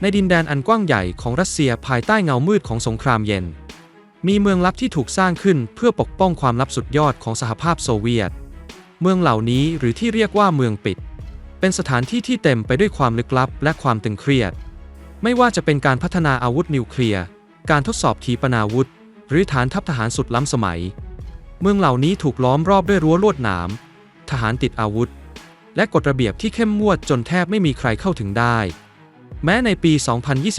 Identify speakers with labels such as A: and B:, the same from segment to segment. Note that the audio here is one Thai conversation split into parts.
A: ในดินแดนอันกว้างใหญ่ของรัสเซียภายใต้เงามืดของสงครามเย็น มีเมืองลับที่ถูกสร้างขึ้นเพื่อปกป้องความลับสุดยอดของสหภาพโซเวียต เมืองเหล่านี้หรือที่เรียกว่าเมืองปิด เป็นสถานที่ที่เต็มไปด้วยความลึกลับและความตึงเครียด ไม่ว่าจะเป็นการพัฒนาอาวุธนิวเคลียร์ การทดสอบขีปนาวุธ หรือฐานทัพทหารสุดล้ำสมัย เมืองเหล่านี้ถูกล้อมรอบด้วยรั้วลวดหนาม ทหารติดอาวุธ และกฎระเบียบที่เข้มงวดจนแทบไม่มีใครเข้าถึงได้ แม้ในปี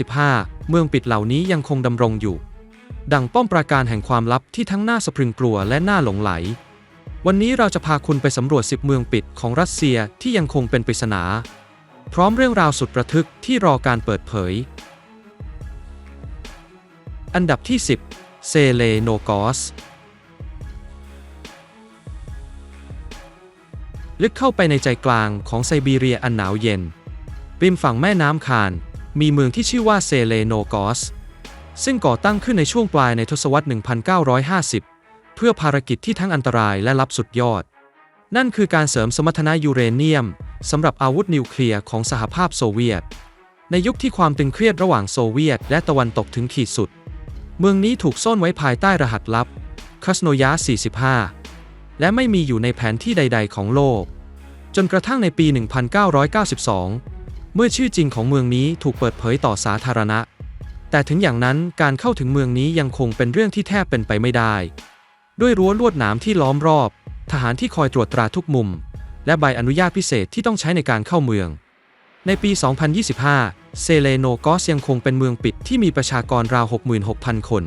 A: 2025 เมืองปิดเหล่านี้ยังคงดำรงอยู่ ดังป้อมปราการแห่งความลับที่ทั้งน่าสะพรึงกลัวและน่าหลงไหล วันนี้เราจะพาคุณไปสำรวจ 10 เมืองปิดของรัสเซียที่ยังคงเป็นปริศนา พร้อมเรื่องราวสุดระทึกที่รอการเปิดเผย อันดับที่ 10 เซเลโนกอสลึกเข้าไปในใจกลางของไซบีเรียอันหนาวเย็น ริมฝั่งแม่น้ำคาน มีเมืองที่ชื่อว่าเซเลโนกอส ซึ่งก่อตั้งขึ้นในช่วงปลายในทศวรรษ 1950 เพื่อภารกิจที่ทั้งอันตรายและลับสุดยอด นั่นคือการเสริมสมรรถนะยูเรเนียมสำหรับอาวุธนิวเคลียร์ของสหภาพโซเวียต ในยุคที่ความตึงเครียดระหว่างโซเวียต และตะวันตกถึงขีดสุด เมืองนี้ถูกซ่อนไว้ภายใต้รหัสลับคาสโนยา 45 และไม่มีอยู่ในแผนที่ใด ๆ ของโลก จนกระทั่งในปี 1992 เมื่อชื่อจริงของเมืองนี้ถูกเปิดเผยต่อสาธารณะ แต่ถึงอย่างนั้นการเข้าถึงเมืองนี้ยังคงเป็นเรื่องที่แทบเป็นไปไม่ได้ ด้วยรั้วลวดหนามที่ล้อมรอบ ทหารที่คอยตรวจตราทุกมุม และใบอนุญาตพิเศษที่ต้องใช้ในการเข้าเมือง ในปี 2025 เซเลโนกอสยังคงเป็นเมืองปิดที่มีประชากรราว 66,000 คน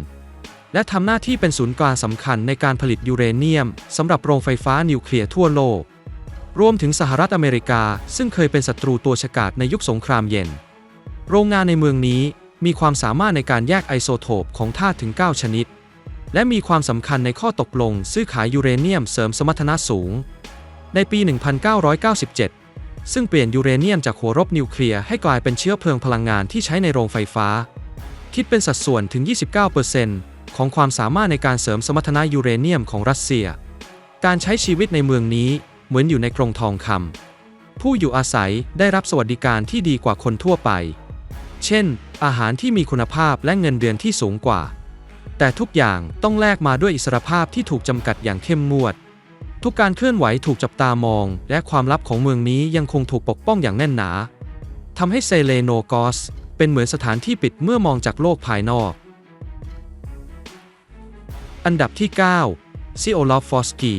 A: และทำหน้าที่เป็นศูนย์กลางสำคัญในการผลิตยูเรเนียมสำหรับโรงไฟฟ้านิวเคลียร์ทั่วโลก รวมถึงสหรัฐอเมริกา ซึ่งเคยเป็นศัตรูตัวฉกาจในยุคสงครามเย็น โรงงานในเมืองนี้มีความสามารถในการแยกไอโซโทปของธาตุถึง 9 ชนิด และมีความสำคัญในข้อตกลง ซื้อขายยูเรเนียมเสริมสมรรถนะสูง ในปี 1997 ซึ่งเปลี่ยนยูเรเนียมจากหัวรบนิวเคลียร์ให้กลายเป็นเชื้อเพลิงพลังงานที่ใช้ในโรงไฟฟ้า คิดเป็นสัดส่วนถึง 29%ของความสามารถในการเสริมสมรรถนะยูเรเนียมของรัสเซีย การใช้ชีวิตในเมืองนี้ เหมือนอยู่ในกรงทองคำผู้อยู่อาศัยได้รับสวัสดิการที่ดีกว่าคนทั่วไป เช่น อาหารที่มีคุณภาพและเงินเดือนที่สูงกว่า แต่ทุกอย่างต้องแลกมาด้วยอิสรภาพที่ถูกจำกัดอย่างเข้มงวด ทุกการเคลื่อนไหวถูกจับตามอง และความลับของเมืองนี้ยังคงถูกปกป้องอย่างแน่นหนาทำให้เซเลโนกอสเป็นเหมือนสถานที่ปิดเมื่อมองจากโลกภายนอก อันดับที่ 9 ซิโอลอฟฟอสกี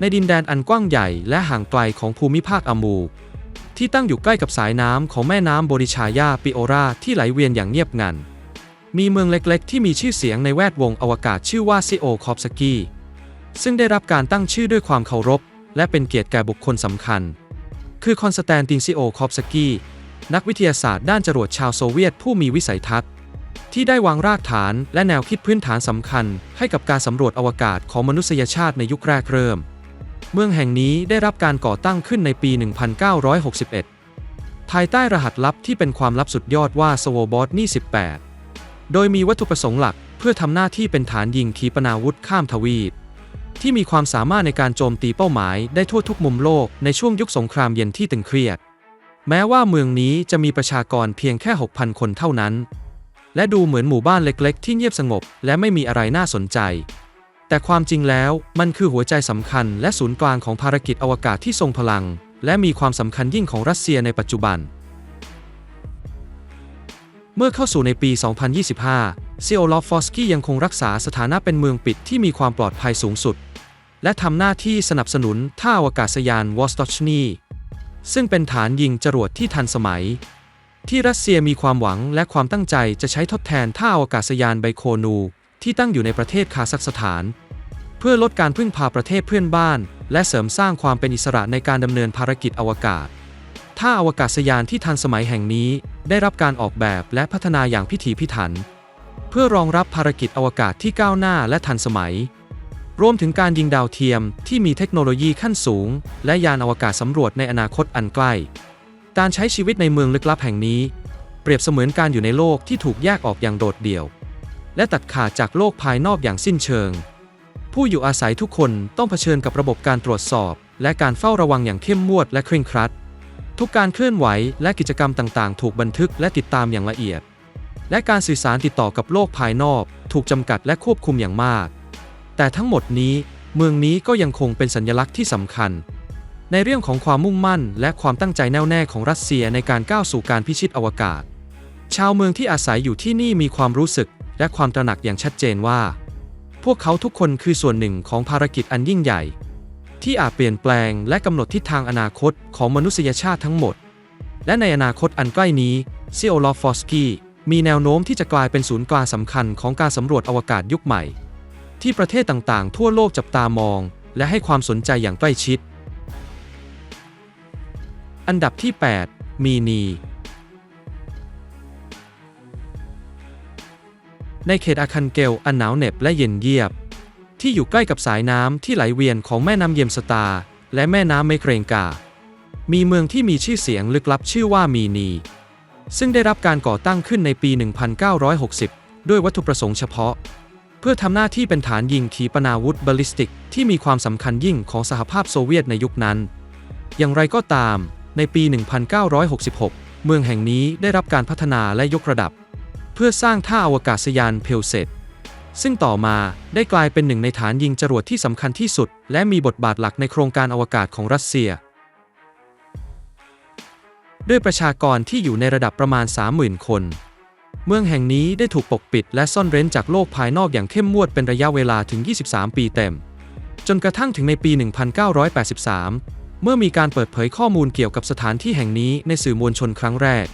A: ในดินแดนอันกว้างใหญ่และห่างไกลของภูมิภาคอามูที่ตั้งอยู่ใกล้กับสายน้ำของแม่น้ำบริชายาปิโอราที่ไหลเวียนอย่างเงียบงัน มีเมืองเล็กๆ ที่มีชื่อเสียงในแวดวงอวกาศชื่อว่าซิโอคอฟสกีซึ่งได้รับการตั้งชื่อด้วยความเคารพ และเป็นเกียรติแก่บุคคลสำคัญ คือคอนสแตนตินซิโอคอฟสกีนักวิทยาศาสตร์ด้านจรวดชาวโซเวียตผู้มีวิสัยทัศน์ที่ได้วางรากฐานและแนวคิดพื้นฐานสำคัญ ให้กับการสำรวจอวกาศของมนุษยชาติในยุคแรกเริ่ม เมืองแห่งนี้ได้รับการก่อตั้งขึ้นในปี 1961 ภายใต้รหัสลับที่เป็นความลับสุดยอดว่าสโวบอตนี่ 18 โดยมีวัตถุประสงค์หลักเพื่อทำหน้าที่เป็นฐานยิงขีปนาวุธข้ามทวีป ที่มีความสามารถในการโจมตีเป้าหมายได้ทั่วทุกมุมโลกในช่วงยุคสงครามเย็นที่ตึงเครียด แม้ว่าเมืองนี้จะมีประชากรเพียงแค่ 6,000 คนเท่านั้น และดูเหมือนหมู่บ้านเล็ก ๆ ที่เงียบสงบ และไม่มีอะไรน่าสนใจ แต่ความจริงแล้วมันคือหัวใจสำคัญและศูนย์กลางของภารกิจอวกาศที่ทรงพลัง และมีความสำคัญยิ่งของรัสเซียในปัจจุบัน เมื่อเข้าสู่ในปี 2025ซิโอลอฟฟอสกี้ยังคงรักษาสถานะเป็นเมืองปิดที่มีความปลอดภัยสูงสุด และทำหน้าที่สนับสนุนท่าอวกาศยานวอสตอชนีซึ่งเป็นฐานยิงจรวดที่ทันสมัย ที่รัสเซียมีความหวังและความตั้งใจจะใช้ทดแทนท่าอวกาศยานไบโคนู ที่ตั้งอยู่ในประเทศคาซัคสถาน เพื่อลดการพึ่งพาประเทศเพื่อนบ้าน และเสริมสร้างความเป็นอิสระในการดำเนินภารกิจอวกาศ ท่าอวกาศยานที่ทันสมัยแห่งนี้ได้รับการออกแบบและพัฒนาอย่างพิถีพิถัน เพื่อรองรับภารกิจอวกาศที่ก้าวหน้าและทันสมัย รวมถึงการยิงดาวเทียมที่มีเทคโนโลยีขั้นสูง และยานอวกาศสำรวจในอนาคตอันใกล้ การใช้ชีวิตในเมืองลึกลับแห่งนี้ เปรียบเสมือนการอยู่ในโลกที่ถูกแยกออกอย่างโดดเดี่ยว และตัดขาดจากโลกภายนอกอย่างสิ้นเชิง ผู้อยู่อาศัยทุกคนต้องเผชิญกับระบบการตรวจสอบ และการเฝ้าระวังอย่างเข้มงวดและเคร่งครัด ทุกการเคลื่อนไหวและกิจกรรมต่างๆ ถูกบันทึกและติดตามอย่างละเอียด และการสื่อสารติดต่อกับโลกภายนอก ถูกจำกัดและควบคุมอย่างมาก แต่ทั้งหมดนี้เมืองนี้ก็ยังคงเป็นสัญลักษณ์ที่สำคัญ ในเรื่องของความมุ่งมั่น และความตั้งใจแน่วแน่ของรัสเซียในการก้าวสู่การพิชิตอวกาศ ชาวเมืองที่อาศัยอยู่ที่นี่มีความรู้สึก และความตระหนักอย่างชัดเจนว่า พวกเขาทุกคนคือส่วนหนึ่งของภารกิจอันยิ่งใหญ่ ที่อาจเปลี่ยนแปลงและกำหนดทิศทางอนาคตของมนุษยชาติทั้งหมด และในอนาคตอันใกล้นี้ซิโอลอฟอสกี้มีแนวโน้มที่จะกลายเป็นศูนย์กลางสำคัญของการสำรวจอวกาศยุคใหม่ ที่ประเทศต่างๆ ทั่วโลกจับตามอง และให้ความสนใจอย่างใกล้ชิด อันดับที่ 8 มีนี ในเขตอาคันเกลอันหนาวเหน็บและเย็นเยียบ ที่อยู่ใกล้กับสายน้ำที่ไหลเวียนของแม่น้ำเยมสตา และแม่น้ำเมเกรงกา มีเมืองที่มีชื่อเสียงลึกลับชื่อว่ามีนี ซึ่งได้รับการก่อตั้งขึ้นในปี 1960 ด้วยวัตถุประสงค์เฉพาะ เพื่อทำหน้าที่เป็นฐานยิงขีปนาวุธบอลลิสติก ที่มีความสำคัญยิ่งของสหภาพโซเวียตในยุคนั้น อย่างไรก็ตาม ในปี 1966 เมืองแห่งนี้ได้รับการพัฒนาและยกระดับ พื่อสร้างท่าอวกาศยานเพลเซตซึ่งต่อมาได้กลายเป็นหนึ่งในฐานยิงจรวดที่สำคัญที่สุด และมีบทบาทหลักในโครงการอวกาศของรัสเซีย ด้วยประชากรที่อยู่ในระดับประมาณ 30,000 คน เมืองแห่งนี้ได้ถูกปกปิดและซ่อนเร้นจากโลกภายนอกอย่างเข้มงวดเป็นระยะเวลาถึง 23 ปีเต็ม จนกระทั่งถึงในปี 1983 เมื่อมีการเปิดเผยข้อมูลเกี่ยวกับสถานที่แห่งนี้ในสื่อมวลชนครั้งแรก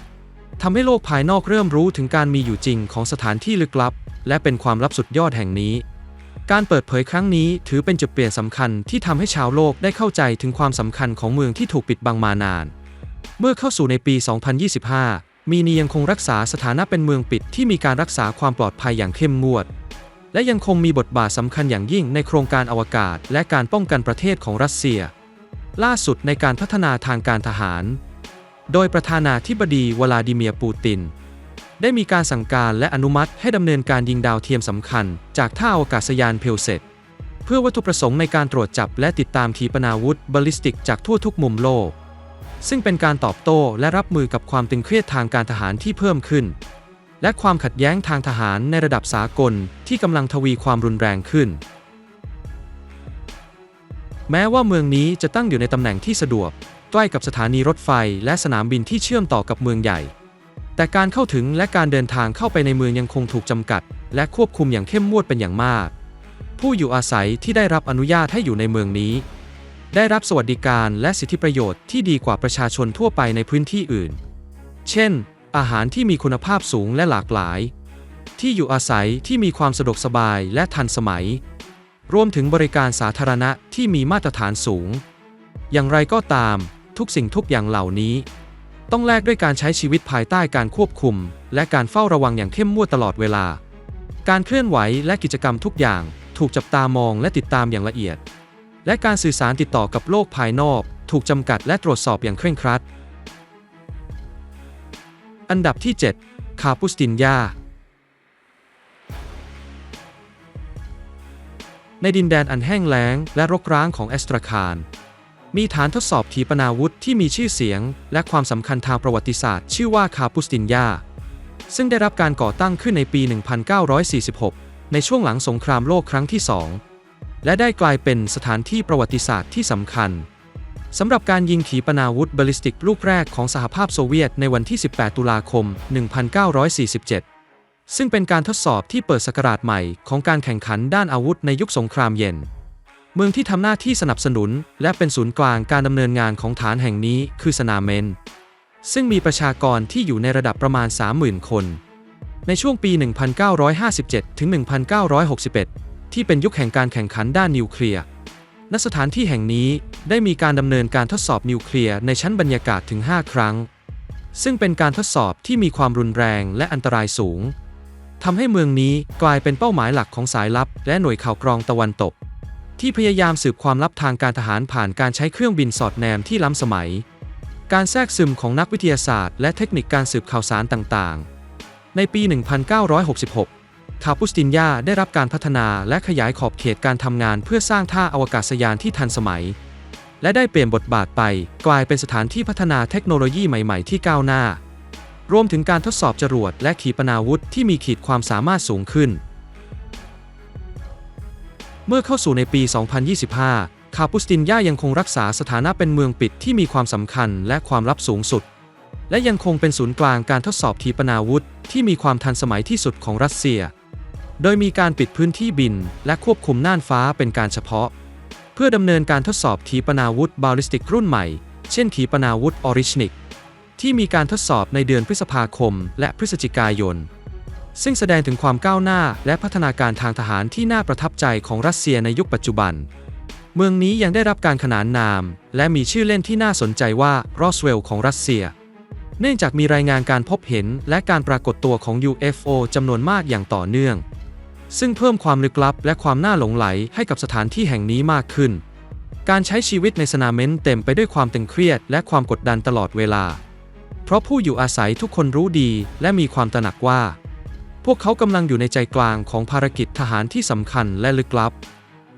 A: ทำให้โลกภายนอกเริ่มรู้ถึงการมีอยู่จริงของสถานที่ลึกลับ และเป็นความลับสุดยอดแห่งนี้ การเปิดเผยครั้งนี้ถือเป็นจุดเปลี่ยนสำคัญที่ทำให้ชาวโลกได้เข้าใจถึงความสำคัญของเมืองที่ถูกปิดบังมานาน เมื่อเข้าสู่ในปี 2025 มีนียังคงรักษาสถานะเป็นเมืองปิดที่มีการรักษาความปลอดภัยอย่างเข้มงวด และยังคงมีบทบาทสำคัญอย่างยิ่งในโครงการอวกาศ และการป้องกันประเทศของรัสเซีย ล่าสุดในการพัฒนาทางการทหาร โดยประธานาธิบดีวลาดิเมียร์ปูติน ได้มีการสั่งการและอนุมัติให้ดำเนินการยิงดาวเทียมสำคัญ จากท่าอวกาศยานเพลเซตเพื่อวัตถุประสงค์ในการตรวจจับและติดตามขีปนาวุธบอลลิสติกจากทั่วทุกมุมโลก ซึ่งเป็นการตอบโต้และรับมือกับความตึงเครียดทางการทหารที่เพิ่มขึ้น และความขัดแย้งทางทหารในระดับสากลที่กำลังทวีความรุนแรงขึ้น แม้ว่าเมืองนี้จะตั้งอยู่ในตำแหน่งที่สะดวก ใกล้กับสถานีรถไฟและสนามบินที่เชื่อมต่อกับเมืองใหญ่ แต่การเข้าถึงและการเดินทางเข้าไปในเมืองยังคงถูกจำกัด และควบคุมอย่างเข้มงวดเป็นอย่างมาก ผู้อยู่อาศัยที่ได้รับอนุญาตให้อยู่ในเมืองนี้ ได้รับสวัสดิการและสิทธิประโยชน์ที่ดีกว่าประชาชนทั่วไปในพื้นที่อื่น เช่น อาหารที่มีคุณภาพสูงและหลากหลาย ที่อยู่อาศัยที่มีความสะดวกสบายและทันสมัย รวมถึงบริการสาธารณะที่มีมาตรฐานสูง อย่างไรก็ตาม ทุกสิ่งทุกอย่างเหล่านี้ ต้องแลกด้วยการใช้ชีวิตภายใต้การควบคุม และการเฝ้าระวังอย่างเข้มงวดตลอดเวลา การเคลื่อนไหวและกิจกรรมทุกอย่าง ถูกจับตามองและติดตามอย่างละเอียด และการสื่อสารติดต่อกับโลกภายนอก ถูกจำกัดและตรวจสอบอย่างเคร่งครัด อันดับที่ 7 คาปุสตินยาในดินแดนอันแห้งแล้งและรกร้างของแอสตราคาน มีฐานทดสอบขีปนาวุธที่มีชื่อเสียง และความสำคัญทางประวัติศาสตร์ ชื่อว่าคาปุสตินยา ซึ่งได้รับการก่อตั้งขึ้นในปี 1946 ในช่วงหลังสงครามโลกครั้งที่ 2 และได้กลายเป็นสถานที่ประวัติศาสตร์ที่สำคัญสำหรับการยิงขีปนาวุธบอลลิสติกลูกแรกของสหภาพโซเวียตในวันที่ 18 ตุลาคม 1947 ซึ่งเป็นการทดสอบที่เปิดสกราชใหม่ของการแข่งขันด้านอาวุธในยุคสงครามเย็น เมืองที่ทำหน้าที่สนับสนุน และเป็นศูนย์กลางการดำเนินงานของฐานแห่งนี้คือสนามเมน ซึ่งมีประชากรที่อยู่ในระดับประมาณ 30,000 คน ในช่วงปี 1957 ถึง 1961 ที่เป็นยุคแห่งการแข่งขันด้านนิวเคลียร์ณสถานที่แห่งนี้ได้มีการดำเนินการทดสอบนิวเคลียร์ในชั้นบรรยากาศถึง 5 ครั้ง ซึ่งเป็นการทดสอบที่มีความรุนแรงและอันตรายสูงทำให้เมืองนี้กลายเป็นเป้าหมายหลักของสายลับ และหน่วยข่าวกรองตะวันตก ที่พยายามสืบความลับทางการทหารผ่านการใช้เครื่องบินสอดแนมที่ล้ำสมัย การแทรกซึมของนักวิทยาศาสตร์ และเทคนิคการสืบข่าวสารต่างๆ ในปี 1966 คาปุสตินยาได้รับการพัฒนาและขยายขอบเขตการทำงานเพื่อสร้างท่าอวกาศยานที่ทันสมัย และได้เปลี่ยนบทบาทไปกลายเป็นสถานที่พัฒนาเทคโนโลยีใหม่ๆ ที่ก้าวหน้ารวมถึงการทดสอบจรวดและขีปนาวุธที่มีขีดความสามารถสูงขึ้น เมื่อเข้าสู่ในปี 2025 คาปุสตินยายังคงรักษาสถานะเป็นเมืองปิดที่มีความสำคัญและความลับสูงสุด และยังคงเป็นศูนย์กลางการทดสอบขีปนาวุธที่มีความทันสมัยที่สุดของรัสเซีย โดยมีการปิดพื้นที่บินและควบคุมน่านฟ้าเป็นการเฉพาะ เพื่อดำเนินการทดสอบขีปนาวุธบาลิสติกรุ่นใหม่ เช่นขีปนาวุธออริชนิก ที่มีการทดสอบในเดือนพฤษภาคมและพฤศจิกายน ซึ่งแสดงถึงความก้าวหน้าและพัฒนาการทางทหารที่น่าประทับใจของรัสเซียในยุคปัจจุบัน เมืองนี้ยังได้รับการขนานนาม และมีชื่อเล่นที่น่าสนใจว่ารอสเวลของรัสเซีย เนื่องจากมีรายงานการพบเห็นและการปรากฏตัวของ UFO จำนวนมากอย่างต่อเนื่อง ซึ่งเพิ่มความลึกลับ และความน่าหลงไหลให้กับสถานที่แห่งนี้มากขึ้น การใช้ชีวิตในสนามเมนเต็มไปด้วยความตึงเครียด และความกดดันตลอดเวลา เพราะผู้อยู่อาศัยทุกคนรู้ดี และมีความตระหนักว่า พวกเขากำลังอยู่ในใจกลางของภารกิจทหารที่สำคัญและลึกลับ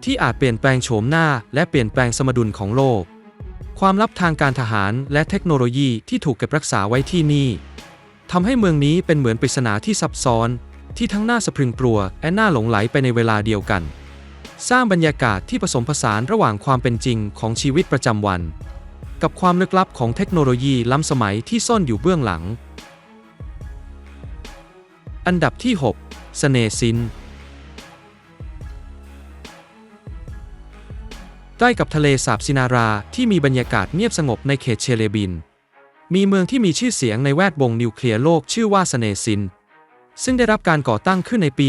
A: ที่อาจเปลี่ยนแปลงโฉมหน้าและเปลี่ยนแปลงสมดุลของโลก ความลับทางการทหารและเทคโนโลยีที่ถูกเก็บรักษาไว้ที่นี่ทำให้เมืองนี้เป็นเหมือนปริศนาที่ซับซ้อน ที่ทั้งน่าสะพรึงกลัวและน่าหลงไหลไปในเวลาเดียวกัน สร้างบรรยากาศที่ผสมผสานระหว่างความเป็นจริงของชีวิตประจำวัน กับความลึกลับของเทคโนโลยีล้ำสมัยที่ซ่อนอยู่เบื้องหลัง อันดับที่6เสเนซิน ใกล้กับทะเลสาบซินาราที่มีบรรยากาศเงียบสงบในเขตเชเลบิน มีเมืองที่มีชื่อเสียงในแวดวงนิวเคลียร์โลกชื่อว่าเสเนซิน ซึ่งได้รับการก่อตั้งขึ้นในปี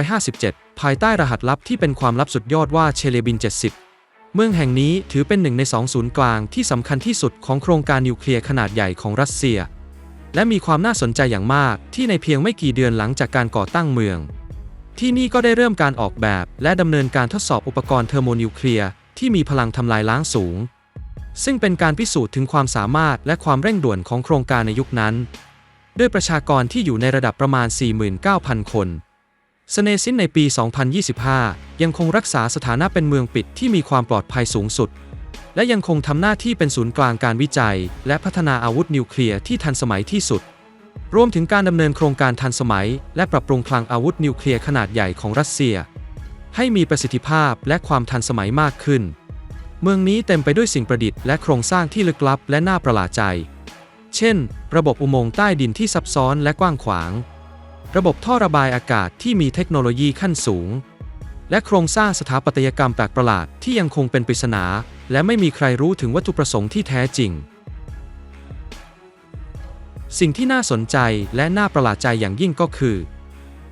A: 1957 ภายใต้รหัสลับที่เป็นความลับสุดยอดว่าเชเลบิน 70 เมืองแห่งนี้ถือเป็นหนึ่งในสองศูนย์กลางที่สำคัญที่สุดของโครงการนิวเคลียร์ขนาดใหญ่ของรัสเซีย และมีความน่าสนใจอย่างมากที่ในเพียงไม่กี่เดือนหลังจากการก่อตั้งเมือง ที่นี่ก็ได้เริ่มการออกแบบ และดำเนินการทดสอบอุปกรณ์เทอร์โมนิวเคลียร์ที่มีพลังทำลายล้างสูง ซึ่งเป็นการพิสูจน์ถึงความสามารถและความเร่งด่วนของโครงการในยุคนั้น ด้วยประชากรที่อยู่ในระดับประมาณ 49,000 คนสเนซินในปี 2025 ยังคงรักษาสถานะเป็นเมืองปิดที่มีความปลอดภัยสูงสุด และยังคงทำหน้าที่เป็นศูนย์กลางการวิจัย และพัฒนาอาวุธนิวเคลียร์ที่ทันสมัยที่สุด รวมถึงการดำเนินโครงการทันสมัย และปรับปรุงคลังอาวุธนิวเคลียร์ขนาดใหญ่ของรัสเซีย ให้มีประสิทธิภาพและความทันสมัยมากขึ้น เมืองนี้เต็มไปด้วยสิ่งประดิษฐ์และโครงสร้างที่ลึกลับและน่าประหลาดใจ เช่น ระบบอุโมงค์ใต้ดินที่ซับซ้อนและกว้างขวาง ระบบท่อระบายอากาศที่มีเทคโนโลยีขั้นสูง และโครงสร้างสถาปัตยกรรมแปลกประหลาดที่ยังคงเป็นปริศนา และไม่มีใครรู้ถึงวัตถุประสงค์ที่แท้จริง สิ่งที่น่าสนใจและน่าประหลาดใจอย่างยิ่งก็คือ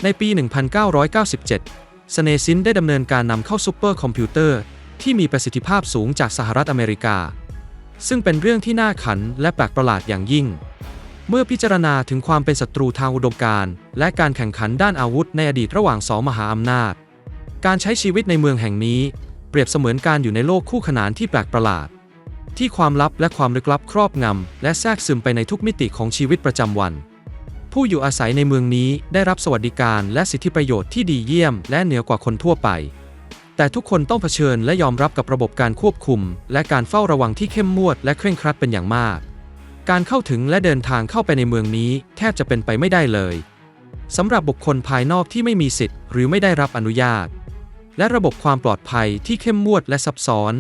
A: ในปี 1997 สเนซินได้ดำเนินการนำเข้าซูเปอร์คอมพิวเตอร์ที่มีประสิทธิภาพสูงจากสหรัฐอเมริกา ซึ่งเป็นเรื่องที่น่าขันและแปลกประหลาดอย่างยิ่ง เมื่อพิจารณาถึงความเป็นศัตรูทางอุดมการณ์และการแข่งขันด้านอาวุธในอดีตระหว่างสองมหาอำนาจ การใช้ชีวิตในเมืองแห่งนี้ เปรียบเสมือนการอยู่ในโลกคู่ขนานที่แปลกประหลาด ที่ความลับและความลึกลับครอบงำและแทรกซึมไปในทุกมิติของชีวิตประจำวัน ผู้อยู่อาศัยในเมืองนี้ได้รับสวัสดิการและสิทธิประโยชน์ที่ดีเยี่ยม และเหนือกว่าคนทั่วไป แต่ทุกคนต้องเผชิญและยอมรับกับระบบการควบคุม และการเฝ้าระวังที่เข้มงวดและเคร่งครัดเป็นอย่างมาก การเข้าถึงและเดินทางเข้าไปในเมืองนี้แทบจะเป็นไปไม่ได้เลยสำหรับบุคคลภายนอกที่ไม่มีสิทธิ์หรือไม่ได้รับอนุญาต และระบบความปลอดภัยที่เข้มงวดและซับซ้อน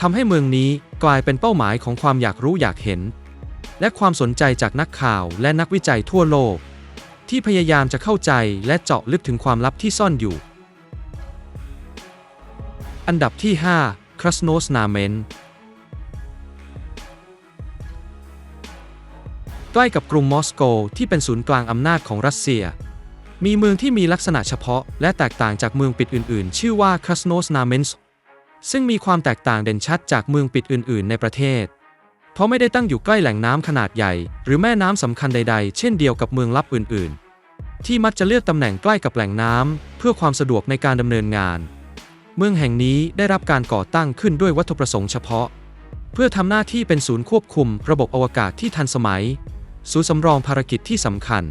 A: ทำให้เมืองนี้กลายเป็นเป้าหมายของความอยากรู้อยากเห็น และความสนใจจากนักข่าวและนักวิจัยทั่วโลก ที่พยายามจะเข้าใจและเจาะลึกถึงความลับที่ซ่อนอยู่ อันดับที่ 5 ครัสโนสนาเมนใกล้กับกรุงมอสโกที่เป็นศูนย์กลางอำนาจของรัสเซีย มีเมืองที่มีลักษณะเฉพาะ และแตกต่างจากเมืองปิดอื่น ๆ ชื่อว่าครัสโนสนาเมนส์ซึ่งมีความแตกต่างเด่นชัดจากเมืองปิดอื่น ๆ ในประเทศ เพราะไม่ได้ตั้งอยู่ใกล้แหล่งน้ำขนาดใหญ่ หรือแม่น้ำสำคัญใด ๆ เช่นเดียวกับเมืองลับอื่น ๆ ที่มักจะเลือกตำแหน่งใกล้กับแหล่งน้ำเพื่อความสะดวกในการดำเนินงาน เมืองแห่งนี้ได้รับการก่อตั้งขึ้นด้วยวัตถุประสงค์เฉพาะ เพื่อทำหน้าที่เป็นศูนย์ควบคุม ระบบอวกาศที่ทันสมัย ศูนย์สำรองภารกิจที่สำคัญ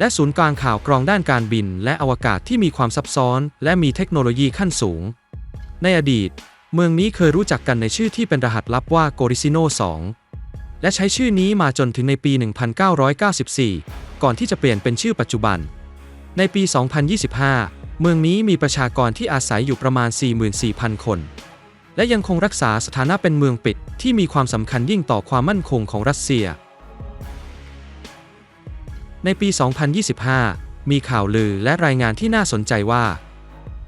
A: และศูนย์กลางข่าวกรองด้านการบิน และอวกาศที่มีความซับซ้อน และมีเทคโนโลยีขั้นสูง ในอดีต เมืองนี้เคยรู้จักกันในชื่อที่เป็นรหัสลับว่าโกริซิโน 2 และใช้ชื่อนี้มาจนถึงในปี 1994 ก่อนที่จะเปลี่ยนเป็นชื่อปัจจุบัน ในปี 2025 เมืองนี้มีประชากรที่อาศัยอยู่ประมาณ 44,000 คน และยังคงรักษาสถานะเป็นเมืองปิดที่มีความสำคัญยิ่งต่อความมั่นคงของรัสเซีย ในปี 2025 มีข่าวลือและรายงานที่น่าสนใจว่า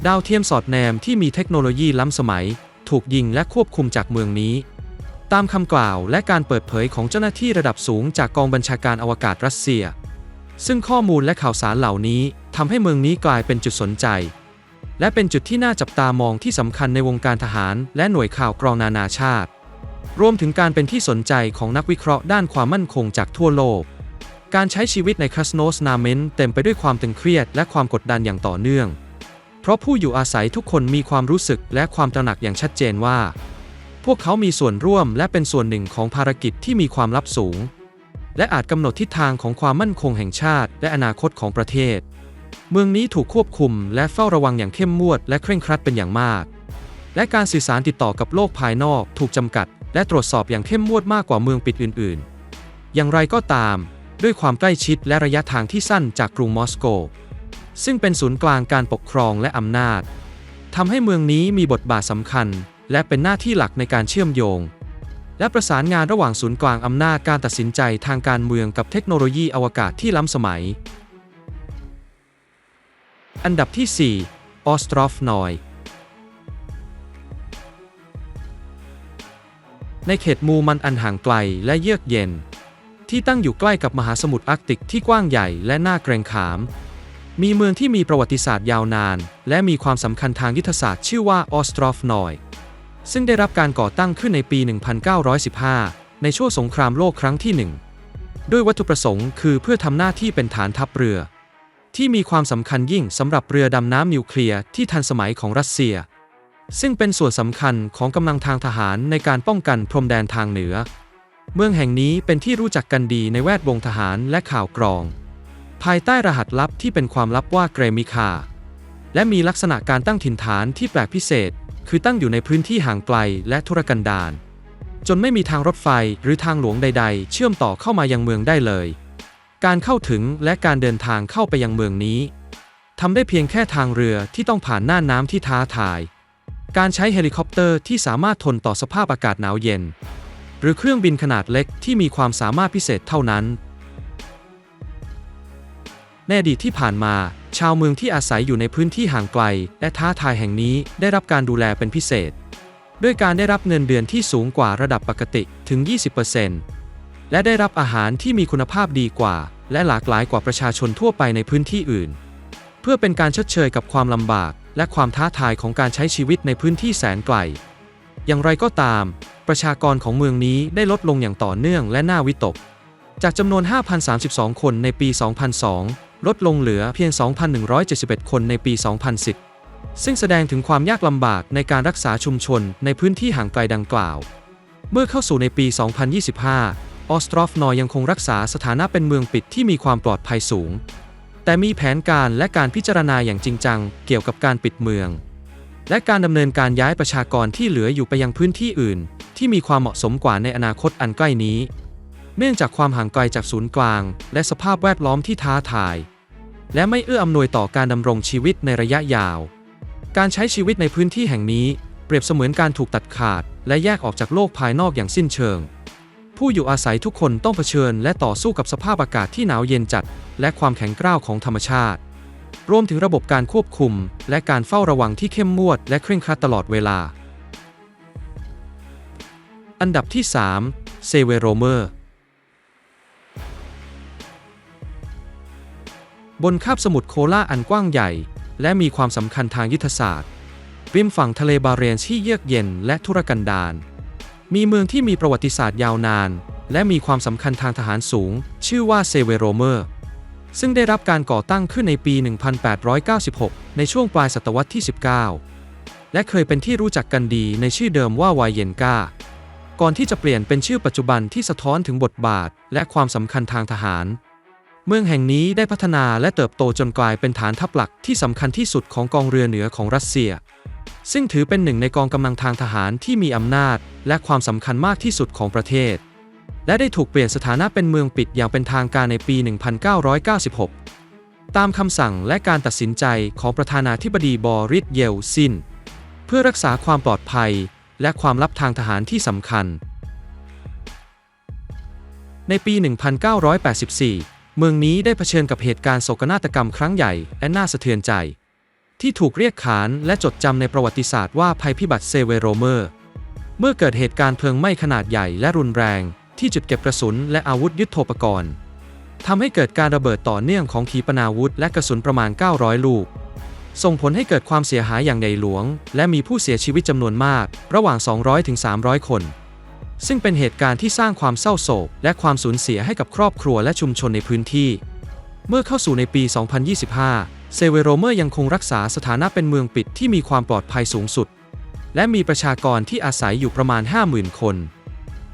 A: ดาวเทียมสอดแนมที่มีเทคโนโลยีล้ำสมัย ถูกยิงและควบคุมจากเมืองนี้ ตามคำกล่าวและการเปิดเผยของเจ้าหน้าที่ระดับสูงจากกองบัญชาการอวกาศรัสเซีย ซึ่งข้อมูลและข่าวสารเหล่านี้ทำให้เมืองนี้กลายเป็นจุดสนใจ และเป็นจุดที่น่าจับตามองที่สำคัญในวงการทหารและหน่วยข่าวกรองนานาชาติ รวมถึงการเป็นที่สนใจของนักวิเคราะห์ด้านความมั่นคงจากทั่วโลก การใช้ชีวิตในคาสโนสนาเมนเต็มไปด้วยความตึงเครียดและความกดดันอย่างต่อเนื่อง เพราะผู้อยู่อาศัยทุกคนมีความรู้สึกและความตระหนักอย่างชัดเจนว่า พวกเขามีส่วนร่วมและเป็นส่วนหนึ่งของภารกิจที่มีความลับสูง และอาจกำหนดทิศทางของความมั่นคงแห่งชาติ และอนาคตของประเทศ เมืองนี้ถูกควบคุมและเฝ้าระวังอย่างเข้มงวดและเคร่งครัดเป็นอย่างมาก และการสื่อสารติดต่อกับโลกภายนอก ถูกจำกัด และตรวจสอบอย่างเข้มงวดมากกว่าเมืองปิดอื่น ๆ อย่างไรก็ตาม ด้วยความใกล้ชิดและระยะทางที่สั้นจากกรุงมอสโก ซึ่งเป็นศูนย์กลางการปกครองและอำนาจทำให้เมืองนี้มีบทบาทสำคัญ และเป็นหน้าที่หลักในการเชื่อมโยง และประสานงานระหว่างศูนย์กลางอำนาจการตัดสินใจทางการเมืองกับเทคโนโลยีอวกาศที่ล้ำสมัย อันดับที่ 4 ออสตรอฟนอยในเขตมูมันอันห่างไกลและเยือกเย็น ที่ตั้งอยู่ใกล้กับมหาสมุทรอาร์กติกที่กว้างใหญ่และน่าเกรงขาม มีเมืองที่มีประวัติศาสตร์ยาวนาน และมีความสำคัญทางยุทธศาสตร์ชื่อว่าออสตรอฟนอย ซึ่งได้รับการก่อตั้งขึ้นในปี 1915 ในช่วงสงครามโลกครั้งที่หนึ่งด้วยวัตถุประสงค์คือเพื่อทำหน้าที่เป็นฐานทัพเรือ ที่มีความสำคัญยิ่งสำหรับเรือดำน้ำนิวเคลียร์ที่ทันสมัยของรัสเซีย ซึ่งเป็นส่วนสำคัญของกำลังทางทหารในการป้องกันพรมแดนทางเหนือ เมืองแห่งนี้เป็นที่รู้จักกันดีในแวดวงทหารและข่าวกรอง ภายใต้รหัสลับที่เป็นความลับว่าเกรมิคา และมีลักษณะการตั้งถิ่นฐานที่แปลกพิเศษ คือตั้งอยู่ในพื้นที่ห่างไกลและทุรกันดารจนไม่มีทางรถไฟหรือทางหลวงใด ๆ เชื่อมต่อเข้ามายังเมืองได้เลย การเข้าถึงและการเดินทางเข้าไปยังเมืองนี้ทำได้เพียงแค่ทางเรือที่ต้องผ่านน่านน้ำที่ท้าทาย การใช้เฮลิคอปเตอร์ที่สามารถทนต่อสภาพอากาศหนาวเย็น หรือเครื่องบินขนาดเล็กที่มีความสามารถพิเศษเท่านั้นในอดีที่ผ่านมา ชาวเมืองที่อาศัยอยู่ในพื้นที่ห่างไกล และท้าทายแห่งนี้ได้รับการดูแลเป็นพิเศษ ด้วยการได้รับเงินเดือนที่สูงกว่าระดับปกติถึง 20%และได้รับอาหารที่มีคุณภาพดีกว่า และหลากหลายกว่าประชาชนทั่วไปในพื้นที่อื่น เพื่อเป็นการชดเชยกับความลำบาก และความท้าทายของการใช้ชีวิตในพื้นที่แสนไกล อย่างไรก็ตาม ประชากรของเมืองนี้ได้ลดลงอย่างต่อเนื่องและน่าวิตก จากจำนวน 5,032 คนในปี 2002 ลดลงเหลือเพียง 2,171 คนในปี 2010 ซึ่งแสดงถึงความยากลำบากในการรักษาชุมชนในพื้นที่ห่างไกลดังกล่าว เมื่อเข้าสู่ในปี 2025 ออสตรอฟนอยยังคงรักษาสถานะเป็นเมืองปิดที่มีความปลอดภัยสูง แต่มีแผนการและการพิจารณาอย่างจริงจังเกี่ยวกับการปิดเมือง และการดำเนินการย้ายประชากรที่เหลืออยู่ไปยังพื้นที่อื่น ที่มีความเหมาะสมกว่าในอนาคตอันใกล้นี้ เนื่องจากความห่างไกลจากศูนย์กลาง และสภาพแวดล้อมที่ท้าทาย และไม่เอื้ออำนวยต่อการดำรงชีวิตในระยะยาว การใช้ชีวิตในพื้นที่แห่งนี้เปรียบเสมือนการถูกตัดขาด และแยกออกจากโลกภายนอกอย่างสิ้นเชิง ผู้อยู่อาศัยทุกคนต้องเผชิญ และต่อสู้กับสภาพอากาศที่หนาวเย็นจัด และความแข็งกร้าวของธรรมชาติ รวมถึงระบบการควบคุม และการเฝ้าระวังที่เข้มงวดและเคร่งครัดตลอดเวลา อันดับที่ 3 เซเวโรเมอร์ บนคาบสมุทรโคลาอันกว้างใหญ่ และมีความสำคัญทางยุทธศาสตร์ ริมฝั่งทะเลบาเรนที่เยือกเย็นและทุรกันดาร มีเมืองที่มีประวัติศาสตร์ยาวนาน และมีความสำคัญทางทหารสูง ชื่อว่าเซเวโรเมอร์ ซึ่งได้รับการก่อตั้งขึ้นในปี 1896 ในช่วงปลายศตวรรษที่ 19 และเคยเป็นที่รู้จักกันดีในชื่อเดิมว่าวายเยนกาก่อนที่จะเปลี่ยนเป็นชื่อปัจจุบันที่สะท้อนถึงบทบาท และความสำคัญทางทหาร เมืองแห่งนี้ได้พัฒนาและเติบโตจนกลายเป็นฐานทัพหลักที่สำคัญที่สุดของกองเรือเหนือของรัสเซีย ซึ่งถือเป็นหนึ่งในกองกำลังทางทหารที่มีอำนาจ และความสำคัญมากที่สุดของประเทศ และได้ถูกเปลี่ยนสถานะเป็นเมืองปิดอย่างเป็นทางการในปี 1996 ตามคำสั่งและการตัดสินใจของประธานาธิบดีบอริสเยลซิน เพื่อรักษาความปลอดภัยและความลับทางทหารที่สำคัญ ในปี 1984 เมืองนี้ได้เผชิญกับเหตุการณ์โศกนาฏกรรมครั้งใหญ่และน่าสะเทือนใจ ที่ถูกเรียกขานและจดจำในประวัติศาสตร์ว่าภัยพิบัติเซเวโรเมอร์ เมื่อเกิดเหตุการณ์เพลิงไหม้ขนาดใหญ่และรุนแรง ที่จุดเก็บกระสุนและอาวุธยุโทโธปกรณ์ทำให้เกิดการระเบิดต่อเนื่องของขีปนาวุธและกระสุนประมาณ 900 ลูก ส่งผลให้เกิดความเสียหายอย่างใหญ่หลวง และมีผู้เสียชีวิตจำนวนมาก ระหว่าง 200-300 คน ซึ่งเป็นเหตุการณ์ที่สร้างความเศร้าโศก และความสูญเสียให้กับครอบครัวและชุมชนในพื้นที่ เมื่อเข้าสู่ในปี 2025 เซเวโรเมอร์ยังคงรักษาสถานะเป็นเมืองปิดที่มีความปลอดภัยสูงสุด และมีประชากรที่อาศัยอยู่ประมาณ 50,000 คน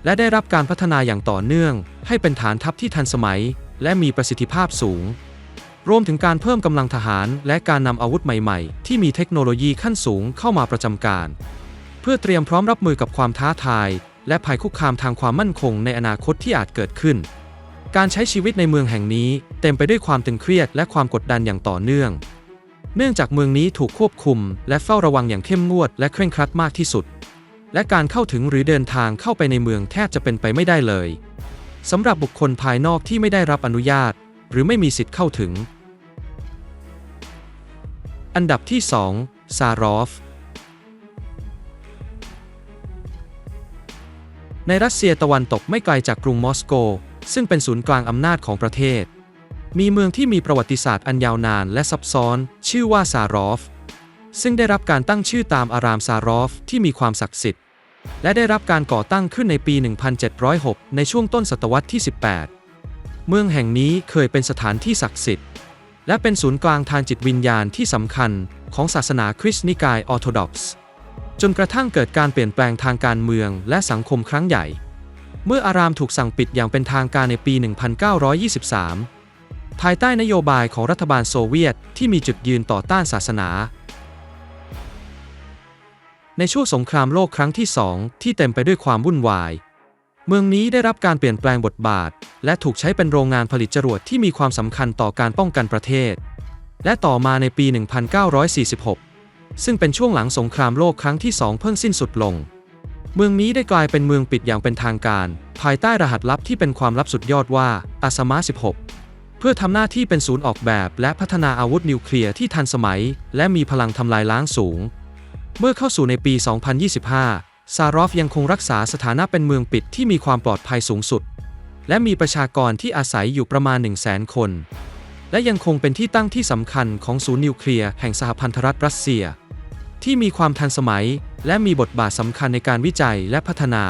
A: และได้รับการพัฒนาอย่างต่อเนื่อง ให้เป็นฐานทัพที่ทันสมัย และมีประสิทธิภาพสูง รวมถึงการเพิ่มกำลังทหาร และการนำอาวุธใหม่ๆ ที่มีเทคโนโลยีขั้นสูงเข้ามาประจำการ เพื่อเตรียมพร้อมรับมือกับความท้าทาย และภัยคุกคามทางความมั่นคงในอนาคตที่อาจเกิดขึ้น การใช้ชีวิตในเมืองแห่งนี้ เต็มไปด้วยความตึงเครียดและความกดดันอย่างต่อเนื่อง เนื่องจากเมืองนี้ถูกควบคุม และเฝ้าระวังอย่างเข้มงวด และเคร่งครัดมากที่สุด และการเข้าถึงหรือเดินทางเข้าไปในเมืองแทบจะเป็นไปไม่ได้เลยสำหรับบุคคลภายนอกที่ไม่ได้รับอนุญาต หรือไม่มีสิทธิ์เข้าถึง อันดับที่ 2 ซารอฟ ในรัสเซียตะวันตกไม่ไกลจากกรุงมอสโก ซึ่งเป็นศูนย์กลางอำนาจของประเทศ มีเมืองที่มีประวัติศาสตร์อันยาวนานและซับซ้อน ชื่อว่าซารอฟ ซึ่งได้รับการตั้งชื่อตามอารามซารอฟที่มีความศักดิ์สิทธิ์ และได้รับการก่อตั้งขึ้นในปี 1706 ในช่วงต้นศตวรรษที่ 18 เมืองแห่งนี้เคยเป็นสถานที่ศักดิ์สิทธิ์ และเป็นศูนย์กลางทางจิตวิญญาณที่สำคัญของศาสนาคริสต์นิกายออร์โธดอกซ์ จนกระทั่งเกิดการเปลี่ยนแปลงทางการเมืองและสังคมครั้งใหญ่ เมื่ออารามถูกสั่งปิดอย่างเป็นทางการในปี 1923 ภายใต้นโยบายของรัฐบาลโซเวียตที่มีจุดยืนต่อต้านศาสนา ในช่วงสงครามโลกครั้งที่สองที่เต็มไปด้วยความวุ่นวาย เมืองนี้ได้รับการเปลี่ยนแปลงบทบาท และถูกใช้เป็นโรงงานผลิตจรวดที่มีความสำคัญต่อการป้องกันประเทศ และต่อมาในปี 1946 ซึ่งเป็นช่วงหลังสงครามโลกครั้งที่สองเพิ่งสิ้นสุดลง เมืองนี้ได้กลายเป็นเมืองปิดอย่างเป็นทางการ ภายใต้รหัสลับที่เป็นความลับสุดยอดว่าอาสมา16เพื่อทำหน้าที่เป็นศูนย์ออกแบบและพัฒนาอาวุธนิวเคลียร์ที่ทันสมัย และมีพลังทำลายล้างสูง เมื่อเข้าสู่ในปี 2025 ซารอฟยังคงรักษาสถานะเป็นเมืองปิดที่มีความปลอดภัยสูงสุด และมีประชากรที่อาศัยอยู่ประมาณ 1 0 0 0 0 0 คน และยังคงเป็นที่ตั้งที่สำคัญของศูนย์นิวเคลียร์แห่งสหพันธรัฐรัสเซีย ที่มีความทันสมัย และมีบทบาทสำคัญในการวิจัยและพัฒนา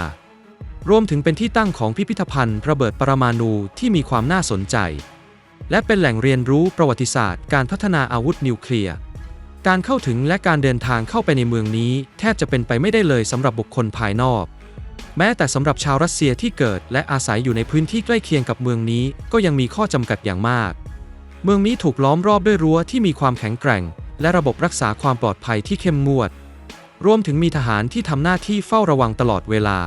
A: รวมถึงเป็นที่ตั้งของพิพิธภัณฑ์ระเบิดปรมาณูที่มีความน่าสนใจ และเป็นแหล่งเรียนรู้ประวัติศาสตร์การพัฒนาอาวุธนิวเคลียร์ การเข้าถึงและการเดินทางเข้าไปในเมืองนี้ แทบจะเป็นไปไม่ได้เลยสำหรับบุคคลภายนอก แม้แต่สำหรับชาวรัสเซียที่เกิดและอาศัยอยู่ในพื้นที่ใกล้เคียงกับเมืองนี้ ก็ยังมีข้อจำกัดอย่างมาก เมืองนี้ถูกล้อมรอบด้วยรั้วที่มีความแข็งแกร่ง และระบบรักษาความปลอดภัยที่เข้มงวด รวมถึงมีทหารที่ทำหน้าที่เฝ้าระวังตลอดเวลา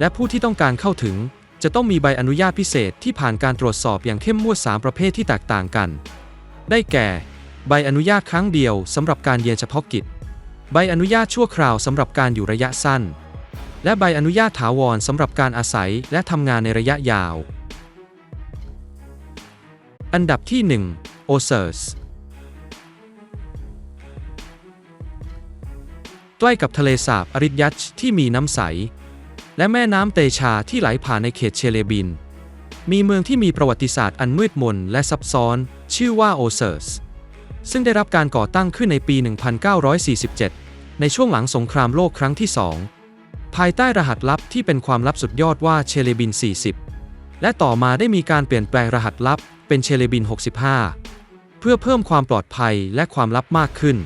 A: และผู้ที่ต้องการเข้าถึง จะต้องมีใบอนุญาตพิเศษที่ผ่านการตรวจสอบอย่างเข้มงวด 3 ประเภทที่แตกต่างกัน ได้แก่ ใบอนุญาตครั้งเดียวสำหรับการเยียนเฉพาะกิจ ใบอนุญาตชั่วคราวสำหรับการอยู่ระยะสั้น และใบอนุญาตถาวรสำหรับการอาศัยและทำงานในระยะยาว อันดับที่1โอเซอร์สใกล้กับทะเลสาบอริยัชที่มีน้ำใส และแม่น้ำเตชาที่ไหลผ่านในเขตเชเลบิน มีเมืองที่มีประวัติศาสตร์อันมืดมนและซับซ้อน ชื่อว่าโอเซอร์ส ซึ่งได้รับการก่อตั้งขึ้นในปี 1947 ในช่วงหลังสงครามโลกครั้งที่ 2 ภายใต้รหัสลับที่เป็นความลับสุดยอดว่าเชเลบิน 40 และต่อมาได้มีการเปลี่ยนแปลงรหัสลับเป็นเชเลบิน 65 เพื่อเพิ่มความปลอดภัยและความลับมากขึ้น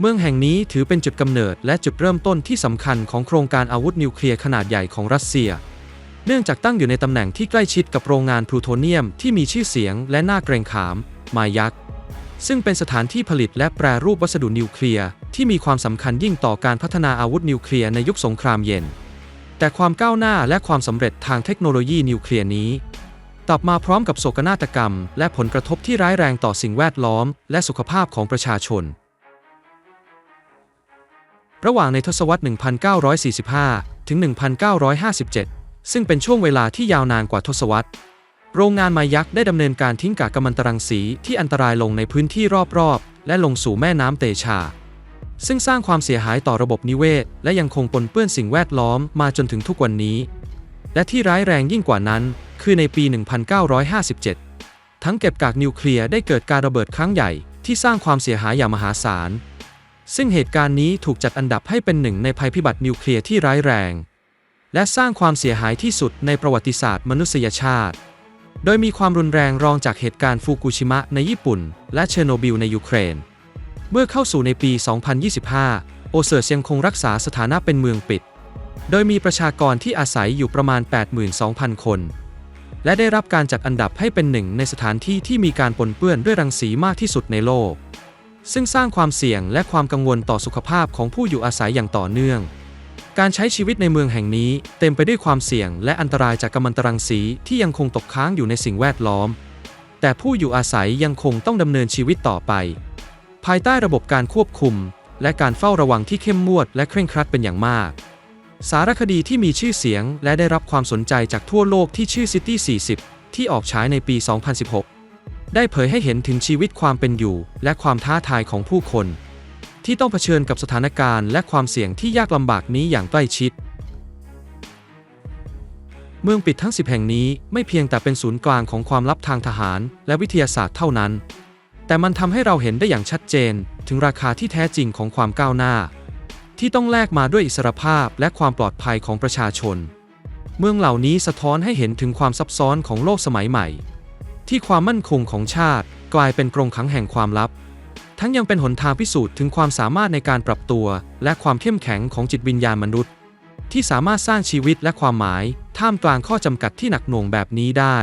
A: เมืองแห่งนี้ถือเป็นจุดกำเนิดและจุดเริ่มต้นที่สำคัญของโครงการอาวุธนิวเคลียร์ขนาดใหญ่ของรัสเซียเนื่องจากตั้งอยู่ในตำแหน่งที่ใกล้ชิดกับโรงงานพลูโทเนียมที่มีชื่อเสียงและน่าเกรงขาม มายัก ซึ่งเป็นสถานที่ผลิตและแปรรูปวัสดุนิวเคลียร์ที่มีความสำคัญยิ่งต่อการพัฒนาอาวุธนิวเคลียร์ในยุคสงครามเย็น แต่ความก้าวหน้าและความสำเร็จทางเทคโนโลยีนิวเคลียร์นี้กลับมาพร้อมกับโศกนาฏกรรม และผลกระทบที่ร้ายแรงต่อสิ่งแวดล้อม และสุขภาพของประชาชน ระหว่างในทศวรรษ 1945 ถึง 1957 ซึ่งเป็นช่วงเวลาที่ยาวนานกว่าทศวรรษ โรงงานมายักษ์ได้ดำเนินการทิ้งกากกัมมันตรังสีที่อันตรายลงในพื้นที่รอบๆ และลงสู่แม่น้ำเตชา ซึ่งสร้างความเสียหายต่อระบบนิเวศ และยังคงปนเปื้อนสิ่งแวดล้อมมาจนถึงทุกวันนี้ และที่ร้ายแรงยิ่งกว่านั้น คือในปี 1957 ทั้งเก็บกากนิวเคลียร์ได้เกิดการระเบิดครั้งใหญ่ที่สร้างความเสียหายอย่างมหาศาล ซึ่งเหตุการณ์นี้ถูกจัดอันดับให้เป็นหนึ่งในภัยพิบัตินิวเคลียร์ที่ร้ายแรง และสร้างความเสียหายที่สุดในประวัติศาสตร์มนุษยชาติ โดยมีความรุนแรงรองจากเหตุการณ์ฟูกุชิมะในญี่ปุ่น และเชอร์โนบิลในยูเครน เมื่อเข้าสู่ในปี 2025 โอเซิร์ยังคงรักษาสถานะเป็นเมืองปิด โดยมีประชากรที่อาศัยอยู่ประมาณ 82,000 คน และได้รับการจัดอันดับให้เป็นหนึ่งในสถานที่ที่มีการปนเปื้อนด้วยรังสีมากที่สุดในโลก ซึ่งสร้างความเสี่ยงและความกังวลต่อสุขภาพของผู้อยู่อาศัยอย่างต่อเนื่อง การใช้ชีวิตในเมืองแห่งนี้เต็มไปด้วยความเสี่ยงและอันตรายจากกัมมันตรังสีที่ยังคงตกค้างอยู่ในสิ่งแวดล้อม แต่ผู้อยู่อาศัยยังคงต้องดำเนินชีวิตต่อไป ภายใต้ระบบการควบคุม และการเฝ้าระวังที่เข้มงวดและเคร่งครัดเป็นอย่างมาก สารคดีที่มีชื่อเสียงและได้รับความสนใจจากทั่วโลกที่ชื่อ City 40 ที่ออกฉายในปี 2016 ได้เผยให้เห็นถึงชีวิตความเป็นอยู่ และความท้าทายของผู้คน ที่ต้องเผชิญกับสถานการณ์และความเสี่ยงที่ยากลำบากนี้อย่างใกล้ชิด เมืองปิดทั้ง 10 แห่งนี้ไม่เพียงแต่เป็นศูนย์กลางของความลับทางทหาร และวิทยาศาสตร์เท่านั้น แต่มันทำให้เราเห็นได้อย่างชัดเจน ถึงราคาที่แท้จริงของความก้าวหน้า ที่ต้องแลกมาด้วยอิสรภาพและความปลอดภัยของประชาชน เมืองเหล่านี้สะท้อนให้เห็นถึงความซับซ้อนของโลกสมัยใหม่ ที่ความมั่นคงของชาติกลายเป็นกรงขังแห่งความลับ ทั้งยังเป็นหนทางพิสูจน์ถึงความสามารถในการปรับตัว และความเข้มแข็งของจิตวิญญาณมนุษย์ ที่สามารถสร้างชีวิตและความหมาย ท่ามกลางข้อจำกัดที่หนักหน่วงแบบนี้ได้